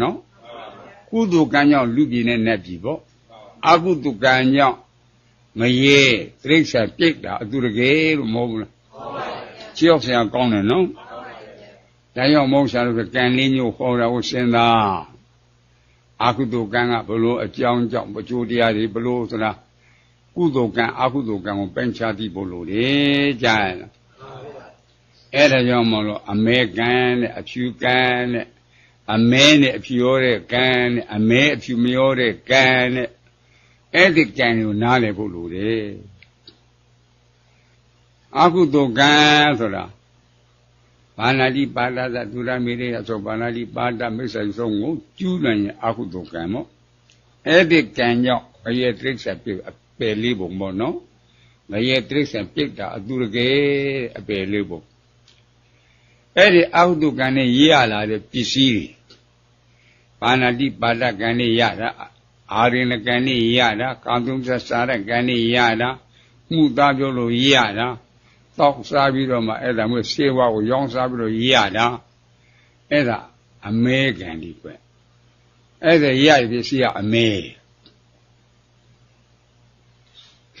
နော်ကုသိုလ်ကံကြောင့်လူပြည်နဲ့နတ်ပြည်ပေါ့အကုသိုလ်ကံကြောင့်မရေတိရစ္ဆာန်ပြိတ်တာအတူတကယ်လို့မဟုတ်ဘူးလားကြောက်စရာကောင်းတယ်နော်ဒါကြောင့်မဟုတ်ရှာလို့ကံလေးမျိုးဟောတာကိုစဉ်းစားအကုသိုလ်ကံကဘလို့အကြောင်းကြောင့်ပကြိုးတရားတွေဘလို့ဆိုတာကုသိုလ်ကံအကုသိုလ်ကံကိုပန့်ချသိဖို့လိုတယ်ကြားရလားအဲ့ဒါကြောင့်မလို့အမေကံနဲ့အဖြူကံနဲ့ အမဲနဲ့အဖြူရောတဲ့ကံနဲ့အမဲအဖြူမရောတဲ့ကံနဲ့အဲ့ဒီကံကိုနားလည်ဖို့လိုတယ်အကုသိုလ်ကံဆိုတာဘာနာတိပါဒသဒုရမေရိယဆိုဘာနာတိပါဒမိစ္ဆာဆုံးကိုကျူးလွန်ရင်အကုသိုလ်ကံပေါ့အဲ့ဒီကံကြောင့်ဘယေတိရစ္ဆာပြအပယ်လေးပုံပေါ့နော်ဘယေတိရစ္ဆာပြစ်တာအတူတကယ်အပယ်လေးပုံအဲ့ဒီအကုသိုလ်ကံနဲ့ရရလာတဲ့ပစ္စည်းတွေ ပါဏာတိပါဒကံနဲ့ရတာအာရိဏကံနဲ့ရတာကာသုသစာရကံနဲ့ရတာမှုသားပြောလို့ရတာတောက်စားပြီးတော့မှအဲ့ဒါမျိုးစေဝါကိုရောင်းစားပြီးတော့ရတာအဲ့ဒါအမဲကံဒီကွအဲ့ဒါရရပစ္စည်းကအမဲ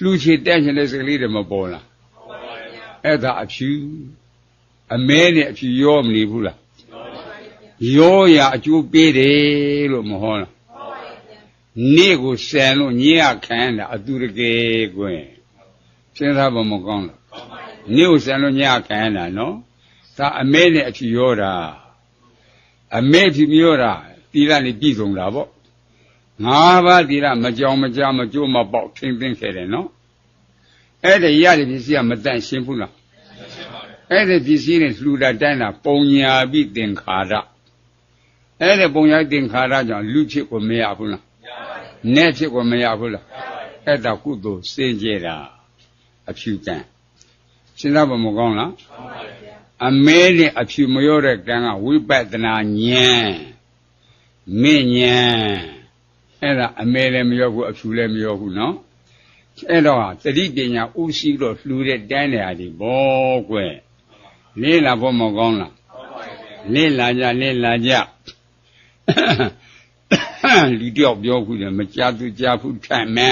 လှူချေတက်ချင်တဲ့စကလေးတွေမပေါ်လားအဲ့ဒါအဖြူအမဲနဲ့အဖြူရောမနေဘူးလား ရောရအကျိုးပေးတယ်လို့မဟောလားနေ့ကိုဆန်လို့ညရခံတာအတူတကယ်ကွင်စဉ်းစားဖို့မကောင်းလားနေ့ကိုဆန်လို့ညရခံတာနော်ဒါအမဲနဲ့အဖြူရောတာအမဲဖြူရောတာတီလာနေပြည်စုံတာပေါ့ငါးပါးတီလာမကြောင်မကြမကြိုးမပေါက်ထင်းသိမ့်ခဲ့တယ်နော်အဲ့ဒါရတဲ့ပစ္စည်းကမတန့်ရှင်းဘူးလားအဲ့ဒီပစ္စည်းနဲ့လှူတာတိုင်းတာပုံညာပိသင်္ခါရ အဲ့ဒီပုံညာသင်္ခါရကြောင့်လူဖြစ်ကိုမရဘူးလားနတ်ဖြစ်ကိုမရဘူးလားအဲ့ဒါကုသိုလ်စင်ကြယ်တာအဖြူကံစဉ်းစားဖို့မကောင်းလားအမဲနဲ့အဖြူမရောတဲ့ကံကဝိပဿနာဉာဏ်မဉ္ဉဏ်အဲ့ဒါအမဲလည်းမရောဘူးအဖြူလည်းမရောဘူးနော်အဲ့တော့တတိပညာဥရှိတော့လှူတဲ့တန်းတယ်ဟာဒီဘောကွယ်လေးလာဖို့မကောင်းလားလေးလာကြလေးလာကြ လူတယောက်ပြောခုတယ်မကြားသူကြားဘူးထိုင်မဲ